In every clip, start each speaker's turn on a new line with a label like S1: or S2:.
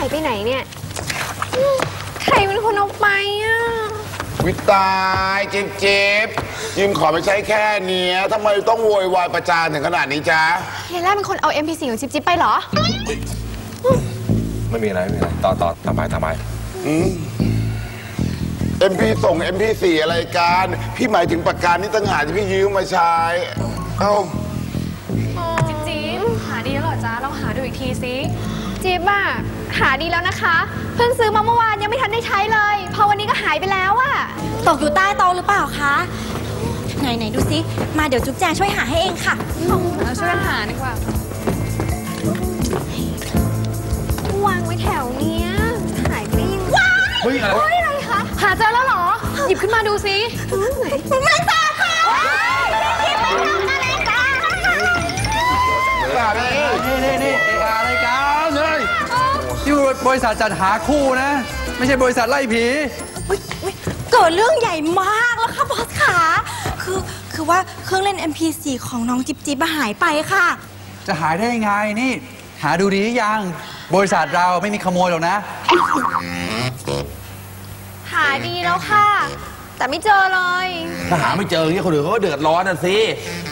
S1: ายไปไหนเนี่ยอืมใครเป็นคนเอาไปอะ
S2: วิตายจิ๊บจิ๊บยิมขอไปใช้แค่เนี้ยทำไมต้องโวยวายประจานถึงขนาดนี้จ๊ะ
S1: เฮล่าเป็นคนเอา MP4 ของจิ๊บจิ๊บไปเหรอ
S3: ไม่มีอะไรไม่มีอะไร ต่อต่อตามไปตามไป
S2: MP ส่ง MP4 อะไรกันพี่หมายถึงปากกานี่ตั้งหากที่พี่ยืมมาใช้ เอ้า
S4: จิ๊บจิ๊บหาดีแล้วเหรอจ๊ะลองหาดูอีกทีสิ
S1: จิ๊บอะ หาดีแล้วนะคะ เพิ่งซื้อมาเมื่อวานยังไม่ทันได้ใช้เลย พอวันนี้ก็หายไปแล้วอะ
S5: ตกอยู่ใต้โต๊ะหรือเปล่าคะ ไหนไหนดูซิ มาเดี๋ยวจุ๊บแจงช่วยหาให้เองค่ะ
S4: เราช่วยกันหาดีกว่า
S1: วางไว้แถวเนี้ย หายไปได้ยังไง
S3: เฮ้ยอะไร
S1: เฮ้ยอะไรคะ
S4: หาเจอแล้วเหรอ หยิบขึ้นมาดูสิ
S1: ไหนไม่ทราบค่ะจิ๊บไปทำอะไรกัน
S6: นี่นี่นี่เออะไรกันเฮ้ย ที่บริษัทจัดหาคู่นะ ไม่ใช่บริษัทไล่ผี
S5: อุ๊ยอุ๊ยเกิดเรื่องใหญ่มากแล้วค่ะบอสขาคือคือว่าเครื่องเล่น MP4 ของน้องจิ๊บจิ๊บอะหายไปค่ะ
S6: จะหายได้ยังไงนี่ หาดูดีหรือยัง บริษัทเราไม่มีขโมยหรอกนะ
S1: หาดีแล้วค่ะ แต่ไม่เจอเลย
S3: ถ้าหาไม่เจออย่างนี้คนอื่นเขาก็เดือดร้อนน่ะสิ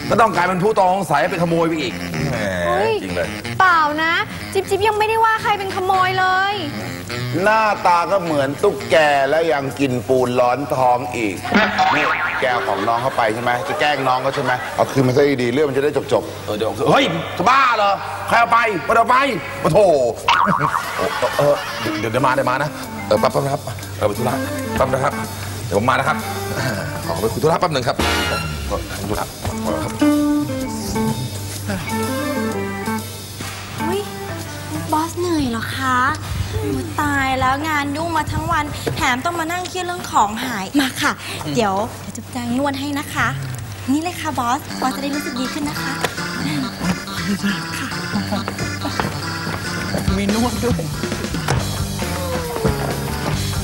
S3: ก็ต้องกลายเป็นผู้ต้องสงสัยเป็นขโมยไปอีก แหม
S1: เฮ้ย
S3: จริงเลย
S1: เปล่านะ จิ๊บจิ๊บยังไม่ได้ว่าใครเป็นขโมยเลย
S2: หน้าตาก็เหมือนตุ๊กแกและยังกินปูนร้อนท้องอีกนี่แกเอาของน้องเข้าไปใช่ไหมจะแกล้งน้องเขาใช่ไหมเอาคืนมาซะดีๆเรื่องมันจะได้จบ
S3: เออเดี๋ยวเฮ้ยจะบ้าเหรอใครเอาไปไมันเอาไปโอ้โถเออเดี๋ยวเดี๋ยวมาเดี๋ยวมานะเออแป๊บแป๊บนะครับเออไปธุระแป๊บนะครับ เดี๋ยวผมมานะครับขอไปคุยธุระแป๊บหนึ่งครับเออธุระครับ
S5: อุ๊ยบอสเหนื่อยเหรอคะอุ๊ยตายแล้วงานยุ่งมาทั้งวัน แถมต้องมานั่งเครียดเรื่องของหายมาค่ะ เดี๋ยวเดี๋ยวจุ๊บแจงนวดให้นะคะ นี่เลยค่ะบอสบอสจะได้รู้สึกดีขึ้นนะคะ
S6: มีนวดด้วย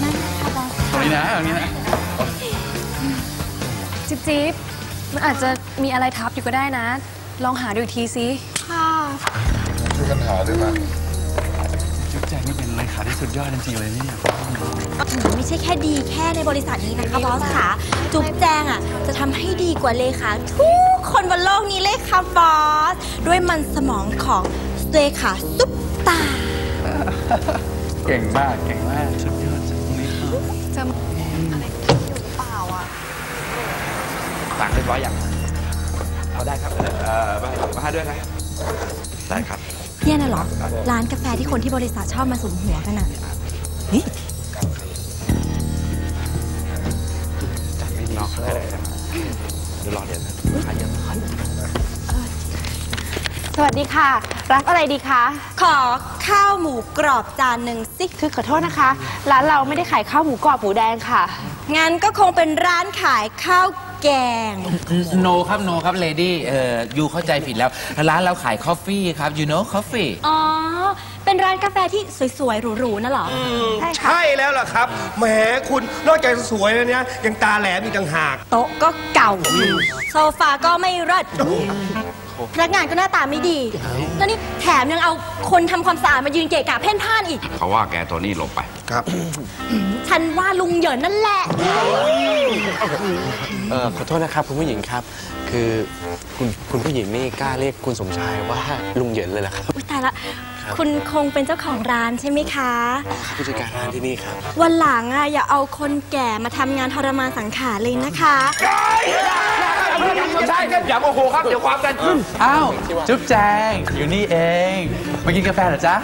S5: นั่นนะคะบอส
S6: นี่นะอย่างนี้นะ
S4: จิ๊บจิ๊บมันอาจจะมีอะไรทับอยู่ก็ได้นะ ลองหาดูอีกทีสิ
S1: ค่ะ
S2: ๆช่วยกันหาด้วยนะ
S6: จุ๊บแจงนี่เป็นเลขาที่สุดยอดจริงๆเลยเนี่ย
S5: ไม่ใช่แค่ดีแค่ในบริษัทนี้นะคะบอสค่ะ จุ๊บแจงอะจะทำให้ดีกว่าเลขาทุกคนบนโลกนี้เลยค่ะบอส ด้วยมันสมองของเลขาซุปตา
S6: เก่งมากเก่งมากสุดยอดตรงนี้
S4: จะ
S3: ต่างเรียบร้อยยัง เอาได้ครับเออมามาให้ด้วยนะได้ครับ
S5: เนี่ยน่ะเหรอ ร้านกาแฟที่คนที่บริษัทชอบมาสุมหัวกันอะเฮ้ย
S3: จัดไม่น็อกได้เลยนะเดี๋ยวรอเดี๋ยวนะขายเยอะ
S1: สวัสดีค่ะ รับอะไรดีคะ
S5: ขอข้าวหมูกรอบจานหนึ่งสิ
S1: คือขอโทษนะคะ ร้านเราไม่ได้ขายข้าวหมูกรอบหมูแดงค่ะ
S5: งั้นก็คงเป็นร้านขายข้าว แกง
S7: โนครับโนครับเลดี้เอ่อยูเข้าใจผิดแล้ว ร้านเราขายคอฟฟี่ครับ you know coffee
S5: อ๋อ เป็นร้านกาแฟที่สวย ๆ หรู ๆน่ะเหรอ
S1: ใช่ค่ะ
S8: ใช่แล้วล่ะครับ แหมคุณนอกจากสวยแล้วเนี่ยยังตาแหลมอีกต่างหาก
S5: โต๊ะก็เก่า โซฟาก็ไม่รดพนักงานก็หน้าตาไม่ดี แล้วนี่แถมยังเอาคนทำความสะอาดมายืนเกะกะเพ่นพ่านอีก
S3: เขาว่าแกตัวนี้หลบไป
S8: ครับ
S5: ฉันว่าลุงเหยินนั่นแหละ
S9: เออขอโทษนะครับคุณผู้หญิงครับ คือคุณคุณผู้หญิงนี่กล้าเรียกคุณสมชายว่าลุงเหยินเลยเหรอครับ
S5: อุ๊ยตายละ คุณคงเป็นเจ้าของร้านใช่ไหมคะ
S9: ผู้จัดการร้านที่นี่ครับ
S5: วันหลังอะอย่าเอาคนแก่มาทำงานทรมานสังขารเลยนะคะ
S3: ใช่ครับอย่าโมโหครับ เดี๋ยวความกันขึ้น
S6: อ้าว จุ๊บแจง อยู่นี่เอง มากินกาแฟเหรอจ๊ะ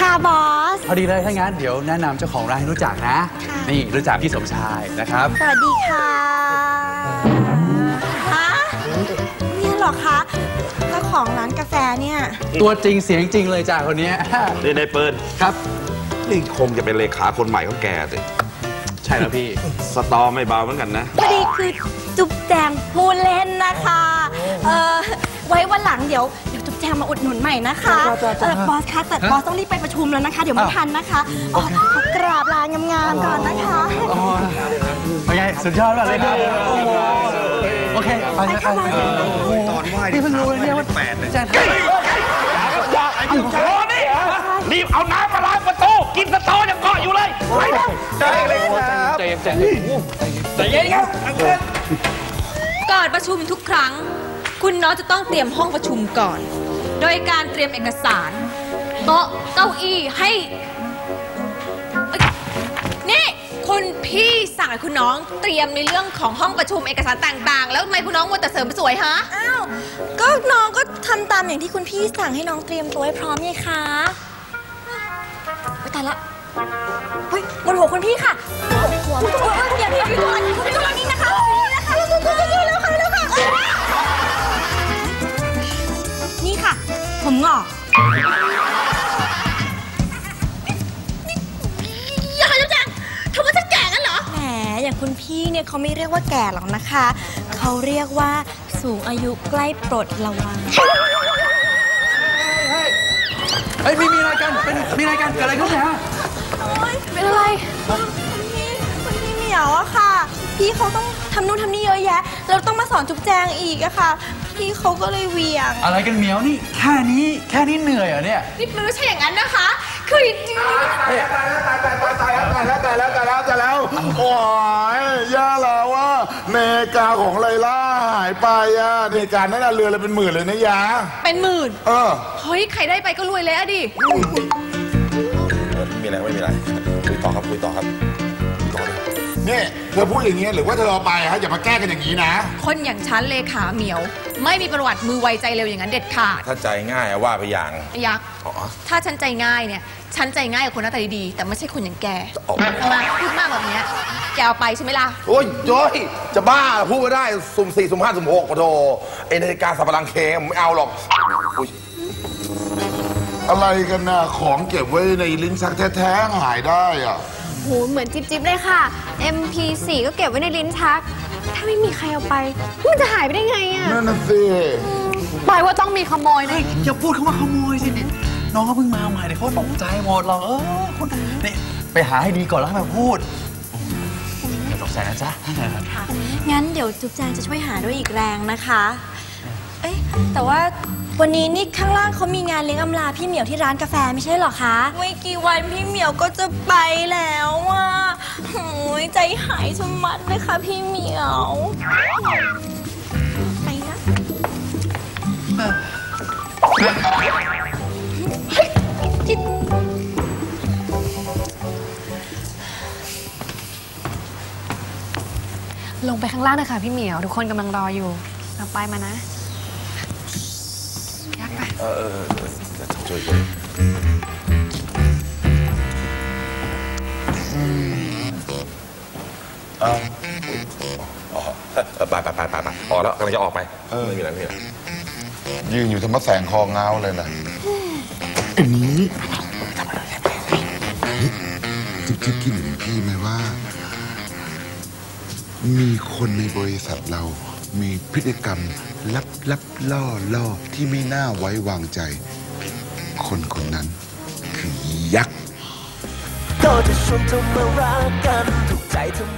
S5: ค่ะบอส
S6: พอดีเลยถ้างั้นเดี๋ยวแนะนำเจ้าของร้านให้รู้จักนะ
S5: ค่ะ
S6: นี่รู้จักพี่สมชายนะครับ
S5: สวัสดีค่ะฮะเนี่ยเหรอคะเจ้าของร้านกาแฟเนี่ย
S6: ตัวจริงเสียงจริงเลยจ้าคนเนี้ย
S3: นี่ในเปิด
S6: ครับ
S3: นี่คงจะเป็นเลขาคนใหม่ของแกสิ
S9: ใช่แล้วพี่
S3: สตอไม่เบาเหมือนกันนะ
S5: พอดีคือจุ๊บแจงพูดเล่นนะคะ เออไว้วันหลังเดี๋ยวเดี๋ยวจุ๊บ แจงมาอุดหนุนใหม่นะคะเออบอสคะแต่บอสต้องรีบไปประชุมแล้วนะคะ เดี๋ยวไม่ทันนะคะอ๋อขอกราบลางามๆก่อนนะคะ
S6: อ๋อเป็นไงสุดยอดมากเลยครับโอ้โหโอเคไปนะไปเออ
S8: ตอนไหว้
S6: พี่เพิ่งรู้เลยเนี่ยว่า
S8: แปดเลย
S6: แจง
S3: ไอ้คุณโจนี่รีบเอาน้ำมาล้างประตูกินสตอยังเกาะอยู่เลยไปเร็ว
S8: ได้เลยครับ
S9: ใจเย็นใจเย็น
S3: ใจเย็นครับ
S10: ก่อนประชุมทุกครั้ง คุณน้องจะต้องเตรียมห้องประชุมก่อน โดยการเตรียมเอกสาร โต๊ะเก้าอี้ให้เอ้ยนี่คุณพี่สั่งให้คุณน้องเตรียมในเรื่องของห้องประชุมเอกสารต่างๆ แล้วทำไมคุณน้องมัวแต่เสริมสวยฮะ
S5: อ้าว ก็น้องก็ทำตามอย่างที่คุณพี่สั่งให้น้องเตรียมตัวให้พร้อมไงคะไปตายละ เฮ้ยบนหัวคุณพี่ค่ะหัวหัวอย่าพี่พี่ตัวนี้คุณพี่ตัวนี้นะคะนี่นะคะ เนี่
S10: ยเขา
S5: ไม่เรียกว่าแก่หรอกนะคะ เขาเรียกว่าสูงอายุใกล้ปลดระวัง
S6: เฮ้ยมีมีอะไรกันเป็นมีอะไรกันเกิดอะไรขึ้นเนี่ยฮะ
S5: เป็นอะไรคุณพี่คุณพี่เหมียวอะค่ะ พี่เขาต้องทำนู่นทำนี่เยอะแยะเราต้องมาสอนจุ๊บแจงอีกอะค่ะ พี่เขาก็เลยเหวียง
S6: อะไรกันเหมียวนี่แค่นี้แค่นี้เหนื่อยเหรอเนี่ย
S10: นี่มันไม่ใช่อย่างนั้นนะคะ คือจริงๆ
S2: ตายแล้วตายตายตายตายแล้วตายแล้วตายแล้วตายแล้วตายแล้วโอ้ยย่าแล้วว่าเนกาของไลล่าหายไปอะเนกานั่นน่ะเรือละเป็นหมื่นเลยนะยา
S10: เป็นหมื่น
S2: เออ
S10: เฮ้ยใครได้ไปก็รวยเลยอะดิ
S3: มีอะไรไม่มีอะไรคุยต่อครับคุยต่อครับคุยต่อเลย
S2: นี่เธอพูดอย่างนี้หรือว่าเธอเอาไปฮะอย่ามาแก้กันอย่างนี้นะ
S10: คนอย่างฉันเลขาเหมียว ไม่มีประวัติมือไวใจเร็วอย่างนั้นเด็ดขาด
S3: ถ้าใจง่ายอะว่าไปอย่าง
S10: ไอ้ยักษ์
S3: อ๋อ
S10: ถ้าฉันใจง่ายเนี่ย ฉันใจง่ายกับคนหน้าตาดีๆแต่ไม่ใช่คนอย่างแก
S3: อ๋อ
S10: ทำไมพูดมากแบบเนี้ยแกเอาไปใช่ไหมล่ะ
S3: โอ้ยโจ้ยจะบ้าพูดไม่ได้ สุ่มสี่สุ่มห้าสุ่มหกปะโถไอนาฬิกาสับปะรังเคมไม่เอาหรอกอุ๊ย
S2: อะไรกันน่ะของเก็บไว้ในลิ้นชักแท้ๆหายได้อะ
S1: โหเหมือนจิ๊บๆเลยค่ะ MP4 ก็เก็บไว้ในลิ้นชัก ถ้าไม่มีใครเอาไป มันจะหายไปได้ไงอะ
S2: นั่นน่ะสิ
S1: ปล่อยว่าต้องมีขโมยนะ
S6: อย่าพูดคำว่าขโมยสิเนี่ยน้องเขาเพิ่งมาใหม่เดี๋ยวเขาตกใจหมดหรอกเออคนนี่ไปหาให้ดีก่อนแล้วค่อยมาพูดอย่าตกใจนะจ๊ะ
S5: งั้นเดี๋ยวจุ๊บแจงจะช่วยหาด้วยอีกแรงนะคะ เอ๊ะแต่ว่าวันนี้นี่ข้างล่างเขามีงานเลี้ยงอำลาพี่เหมียวที่ร้านกาแฟไม่ใช่เหรอคะ ไม่กี่วันพี่เหมียวก็จะไปแล้วอะ โอ้ยใจหายชะมัดเลยค่ะพี่เหมียว ไปนะ
S4: ลงไปข้างล่างเลยค่ะพี่เหมียว ทุกคนกำลังรออยู่เราไปมานะยักไป
S3: เออเออเออช่วยช่วย เออไปไปไปไปไปออกแล้วกำลังจะออกไปไม่มีอะไรไม่มีอะไร
S2: ยืนอยู่ทำมะแสงคอเงาเลยนะอันนี้จิ๊บจิ๊บคิดเหมือนพี่ไหมว่า มีคนในบริษัทเรา มีพฤติกรรมลับลับล่อล่อที่ไม่น่าไว้วางใจ คนคนนั้นคือยักษ์
S11: ก็จะชวนเธอมารักกันถูกใจเธอ